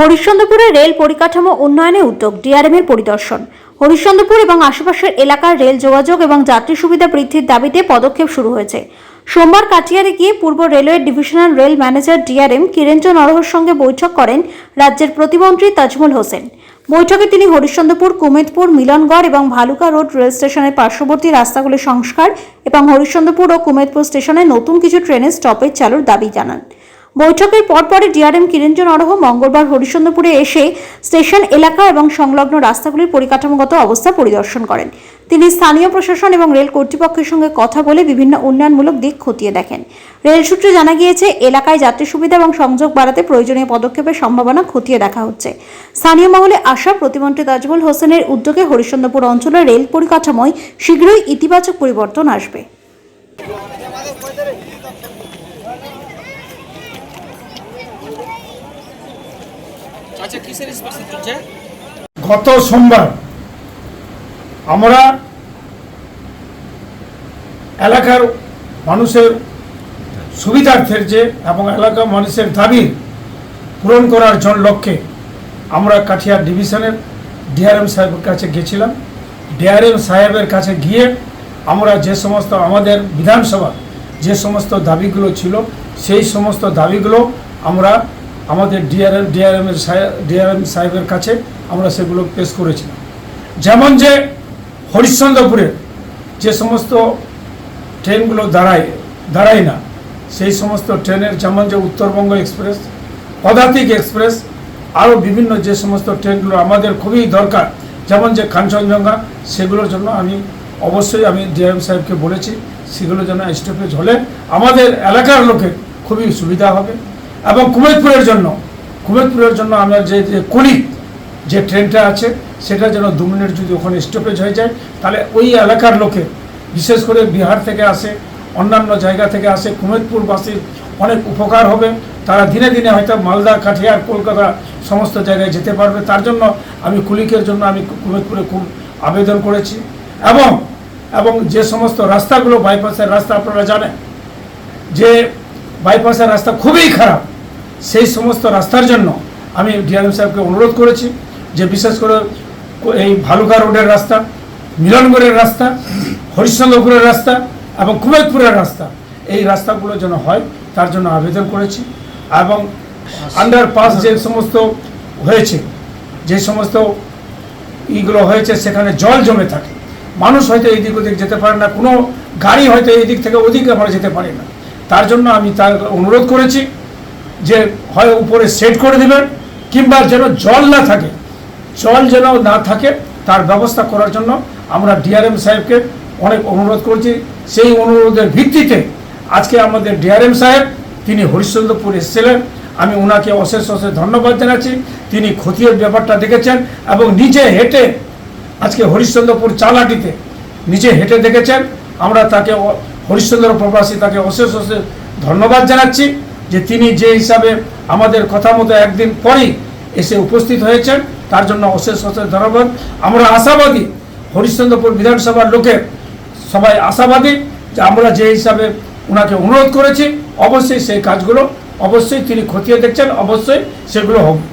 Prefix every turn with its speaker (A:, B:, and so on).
A: হরিশ্চন্দ্রপুরে rail পরিকাঠামো উন্নয়নে উদ্যোগ ডিআরএম এর পরিদর্শন। হরিশ্চন্দ্রপুর এবং আশেপাশের এলাকার রেল যোগাযোগ এবং যাত্রী সুবিধা বৃদ্ধির দাবিতে পদক্ষেপ শুরু হয়েছে। সোমবার কাটিয়ারে গিয়ে পূর্ব railway divisional rail manager DRM কিরেঞ্চ নরহর সঙ্গে বৈঠক করেন রাজ্যের প্রতিমন্ত্রী তাজমুল হোসেন। বৈঠকে তিনি হরিশ্চন্দ্রপুর, কুমেদপুর, মিলনগড় এবং ভালুকা রোড রেল স্টেশনের পার্শ্ববর্তী রাস্তাগুলির সংস্কার এবং হরিশ্চন্দ্রপুর ও কুমেদপুর স্টেশনে নতুন কিছু ট্রেনের স্টপেজ চালুর দাবি জানান। বৈঠকের পরপরই ডিআরএম কিরঞ্জন অরহ মঙ্গলবার হরিশ্চন্দ্রপুরে এসে স্টেশন, এলাকা এবং সংলগ্ন রাস্তাগুলির পরিকাঠামোগত অবস্থা পরিদর্শন করেন। তিনি স্থানীয় প্রশাসন এবং রেল কর্তৃপক্ষের সঙ্গে কথা বলে বিভিন্ন উন্নয়নমূলক দিক খতিয়ে দেখেন। রেল সূত্রে জানা গিয়েছে, এলাকায় যাত্রী সুবিধা এবং সংযোগ বাড়াতে প্রয়োজনীয় পদক্ষেপের সম্ভাবনা খতিয়ে দেখা হচ্ছে। স্থানীয় মহলে আসা প্রতিমন্ত্রী তাজমুল হোসেনের উদ্যোগে হরিশ্চন্দ্রপুর অঞ্চলের রেল পরিকাঠামোয় শীঘ্রই ইতিবাচক পরিবর্তন আসবে।
B: আচ্ছা
C: গত সোমবার আমরা এলাকার মানুষের সুবিধার্থের যে এবং এলাকার মানুষের দাবি পূরণ করার জন্য লক্ষ্যে আমরা কাঠিয়ার ডিভিশনের ডিআরএম সাহেবের কাছে গেছিলাম। ডিআরএম সাহেবের কাছে গিয়ে আমরা যে সমস্ত আমাদের বিধানসভা যে সমস্ত দাবিগুলো ছিল, সেই সমস্ত দাবিগুলো আমরা আমাদের ডিআরএম ডিআরএমের ডিআরএম সাহেবের কাছে আমরা সেগুলো পেশ করেছিলাম। যেমন যে হরিশ্চন্দ্রপুরে যে সমস্ত ট্রেনগুলো দাঁড়ায় দাঁড়ায় না, সেই সমস্ত ট্রেনের যেমন যে উত্তরবঙ্গ এক্সপ্রেস, পদাতিক এক্সপ্রেস, আরও বিভিন্ন যে সমস্ত ট্রেনগুলো আমাদের খুবই দরকার, যেমন যে কাঞ্চনজঙ্ঘা, সেগুলোর জন্য আমি অবশ্যই আমি ডিএম সাহেবকে বলেছি, সেগুলো যেন স্টপেজ হলে আমাদের এলাকার লোকের খুবই সুবিধা হবে। এবং কুমেদপুরের জন্য কুমেদপুরের জন্য আমরা যে কলি, যে ট্রেনটা আছে, সেটা যেন দু মিনিট যদি ওখানে স্টপেজ হয়ে যায়, তাহলে ওই এলাকার লোকে, বিশেষ করে বিহার থেকে আসে, অন্যান্য জায়গা থেকে আসে, কুমেদপুরবাসীর অনেক উপকার হবে। তারা দিনে দিনে হয়তো মালদা, কাঠিয়ার, কলকাতা সমস্ত জায়গায় যেতে পারবে। তার জন্য আমি কুলিকের জন্য আমি কুমেদপুরে খুব আবেদন করেছি। এবং এবং যে সমস্ত রাস্তাগুলো বাইপাসের রাস্তা আপনারা জানেন, যে বাইপাসের রাস্তা খুবই খারাপ। সেই সমস্ত রাস্তার জন্য আমি ডিআরএম সাহেবকে অনুরোধ করেছি যে বিশেষ করে এই ভালুকা রোডের রাস্তা, মিলনগড়ের রাস্তা, হরিশ্চন্দ্রপুরের রাস্তা এবং কুমেদপুরের রাস্তা। এই রাস্তাগুলো যেন হয়, তার জন্য আবেদন করেছি এবং আন্ডারপাস যে সমস্ত হয়েছে, যে সমস্ত ইগুলো হয়েছে, সেখানে জল জমে থাকে। মানুষ হয়তো এদিক ওদিক যেতে পারে না, কোনো গাড়ি হয়তো এই দিক থেকে ওদিকে আমরা যেতে পারি না। তার জন্য আমি তার অনুরোধ করেছি। যে হয় উপরে সেট করে দেবেন, কিংবা যেন জল না থাকে। জল যেন না থাকে, তার ব্যবস্থা করার জন্য আমরা ডিআরএম সাহেবকে অনেক অনুরোধ করছি। সেই অনুরোধের ভিত্তিতে আজকে আমাদের ডিআরএম সাহেব, তিনি হরিশ্চন্দ্রপুর এসেছিলেন। আমি ওনাকে অশেষ অশেষ ধন্যবাদ জানাচ্ছি। তিনি খতিয়ের ব্যাপারটা দেখেছেন এবং নিজে হেঁটে আজকে হরিশ্চন্দ্রপুর চালাটিতে নিজে হেঁটে দেখেছেন। আমরা তাকে হরিশ্চন্দ্র প্রবাসী তাকে অশেষ অশেষ ধন্যবাদ জানাচ্ছি। যে তিনি যে হিসাবে আমাদের কথা মতো একদিন পরেই এসে উপস্থিত হয়েছেন, তার জন্য অশেষ অশেষ ধন্যবাদ। আমরা আশাবাদী হরিশ্চন্দ্রপুর বিধানসভার লোকের সবাই আশাবাদী যে আমরা যে হিসাবে ওনাকে অনুরোধ করেছি, অবশ্যই সেই কাজগুলো, অবশ্যই তিনি খতিয়ে দেখছেন, অবশ্যই সেগুলো হবে